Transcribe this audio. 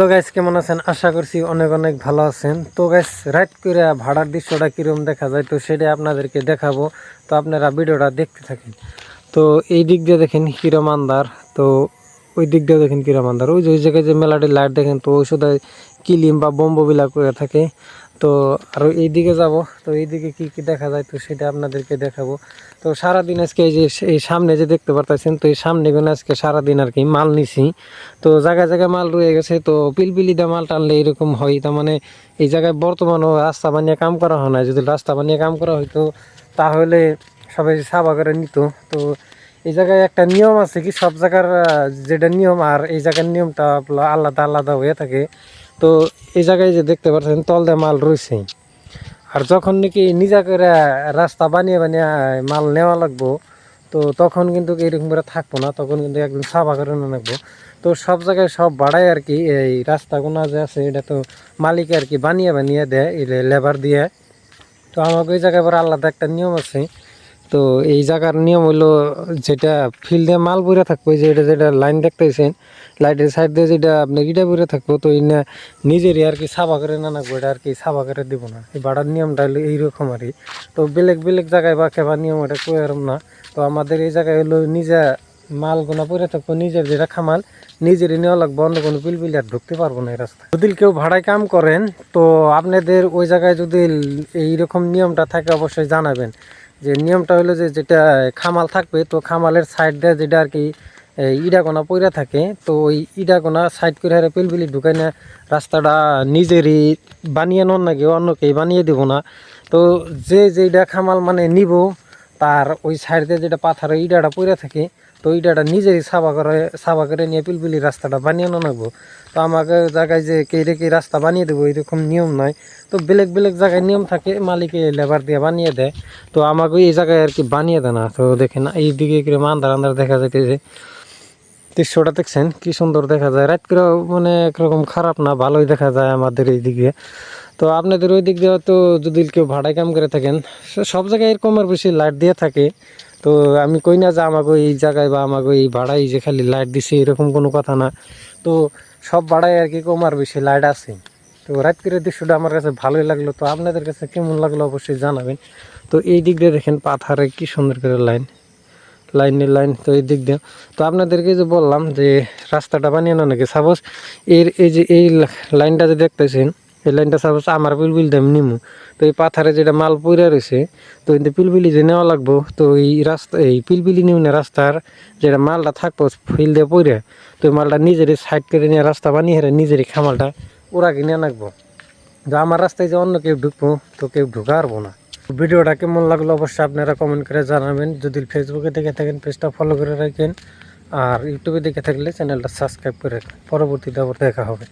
তো গাইস কেমন আছেন? আশা করছি অনেক অনেক ভালো আছেন। তো গাইস রাইট করে ভাড়ার দৃশ্যটা কিরম দেখা যায়, তো সেটা আপনাদেরকে দেখাবো। তো আপনারা ভিডিওটা দেখতে থাকেন। তো এই দিক দিয়ে দেখেন কিরম আন্দার তো ওই দিক দিয়ে দেখেন কিরম আন্দার ওই যে, ওই জায়গায় যে মেলাটি লাইট দেখেন, তো ওই শুধু কিলিম বা বম্ববিলা করে থাকে। তো আর এই দিকে যাব তো এই দিকে কী কি দেখা যায় তো সেটা আপনাদেরকে দেখাবো তো সারাদিন আজকে এই যে এই সামনে যে দেখতে পারতেছেন তো এই সামনে গুলো আজকে সারাদিন আর কি মাল নিছি তো জায়গায় জায়গায় মাল রয়ে গেছে তো পিলপিলিটা মাল টানলে এরকম হয় তার মানে এই জায়গায় বর্তমানও রাস্তা বানিয়ে কাম করা হয় না যদি রাস্তা বানিয়ে কাম করা হইতো তাহলে সবাই সাবা করে নিত তো এই জায়গায় একটা নিয়ম আছে কি সব জায়গার যেটা নিয়ম আর এই জায়গার নিয়মটা আলাদা আলাদা হয়ে থাকে তো এই জায়গায় যে দেখতে পাচ্ছেন তল দিয়ে মাল রয়েছে। আর যখন নাকি নিজা করে রাস্তা বানিয়ে বানিয়ে মাল নেওয়া লাগবো, তো তখন কিন্তু এরকম করে থাকব না, তখন কিন্তু একদম সাফা করে না লাগবো। তো সব জায়গায় সব বাড়ায় আর কি, এই রাস্তাগুলো যে আছে, এটা তো মালিক আর কি বানিয়ে বানিয়ে দেয় লেবার দিয়ে। তো আমাকে ওই জায়গায় পরে আলাদা একটা নিয়ম আছে তো এই জায়গার নিয়ম হলো যেটা ফিল্ডে মাল বইরা থাকব এই যে এটা যেটা লাইন দেখতেছেন লাইটের সাইড দিয়ে যেটা আপনার ইটা বইরা থাকব, তো এই না নিজেরই আর কি সাফা করে না নাকবো এটা আর কি সাফা করে দিব না। এই ভাড়ার নিয়মটা হলো এইরকম আর তো বেলেগ বেলেগ জায়গায় বা কেবা নিয়ম এটা কইরম না। তো আমাদের এই জায়গায় হলো নিজে মাল গোনা পরে থাকব, নিজের যেটা খামাল, নিজেরই নেওয়া লাগবো, অন্য কোনো পিলপিলি আর ঢুকতে পারব না এই রাস্তা যদি কেউ ভাড়ায় কাম করেন, তো আপনাদের ওই জায়গায় যদি এইরকম নিয়মটা থাকে, অবশ্যই জানাবেন। যে নিয়মটা হলো যে যেটা খামাল থাকবে, তো খামালের সাইড দিয়ে যেটা আর কি এই ইডাগোনা পইরা থাকে, তো ওই ইডাগোনা সাইড করে হারে পিলপিলি ঢুকাই না রাস্তাটা নিজেরই বানিয়ে নন নাকি অন্যকেই বানিয়ে দেবো না। তো যে যেটা খামাল মানে নিব, তার ওই সাইড দিয়ে যেটা পাথার ইডাটা পইরা থাকে তো ইডাটা নিজেরই সাবা করে সাবা করে নিয়ে পিলপিলি রাস্তাটা বানিয়ে নাগবো তো আমাকে জায়গায় যে কে রেখে রাস্তা বানিয়ে দেবো, এরকম নিয়ম নয় তো বেলেগ বেলেগ জায়গায় নিয়ম থাকে, মালিকে লেবার দিয়ে বানিয়ে দেয়। তো আমাকে এই জায়গায় আর কি বানিয়ে দেয় না। তো দেখেন, এইদিকে কিরম আন্ধার আন্ধার দেখা যাইতেছে। দৃশ্যটা দেখছেন, কি সুন্দর দেখা যায়। রাত করে মানে একরকম খারাপ না, ভালোই দেখা যায় আমাদের এই দিকে তো আপনাদের ওই দিক দিয়ে তো যদি কেউ ভাড়ায় কাম করে থাকেন সব জায়গায় এরকম আর বেশি লাইট দিয়ে থাকে। তো আমি কই না যে আমাকে এই জায়গায় বা আমাকে এই ভাড়ায় যে খালি লাইট দিছে, এরকম কোনো কথা না। তো সব ভাড়ায় আর কি কমার বেশি লাইট আছে। তো রাত করে দৃশ্যটা আমার কাছে ভালোই লাগল। তো আপনাদের কাছে কেমন লাগল অবশ্যই জানাবেন। তো এই দিক দিয়ে দেখেন পাথারে কি সুন্দর করে লাইন লাইনের লাইন তো এই দিক দিয়ে। তো আপনাদেরকে যে বললাম যে রাস্তাটা বানিয়ে না নাকি? সাপোজ এর এই যে এই লাইনটা যে দেখতেছেন এই লাইনটা সাপোজ আমার পিলবিল দাম নিমু। তো এই পাথারে যেটা মাল পইরা রয়েছে, তো কিন্তু পিলবিলি যে নেওয়া লাগবো, তো এই রাস্তা এই পিলবিলি নিউ না রাস্তার যেটা মালটা থাকব ফিল দিয়ে পইরা, তো মালটা নিজেরই সাইড করে নিয়ে রাস্তা বানিয়ে হেরে নিজেরই খামালটা ওরা কিনে রাখব তো আমার রাস্তায় যে অন্য কেউ ঢুকবো, তো কেউ ঢুকারবো না। ভিডিওটা কেমন লাগল অবশ্যই আপনারা কমেন্ট করে জানাবেন। যদি ফেসবুকে দেখে থাকেন পেজটা ফলো করে রাখেন। আর ইউটিউবে দেখে থাকলে চ্যানেলটা সাবস্ক্রাইব করে রাখবেন পরবর্তীতে আবার দেখা হবে।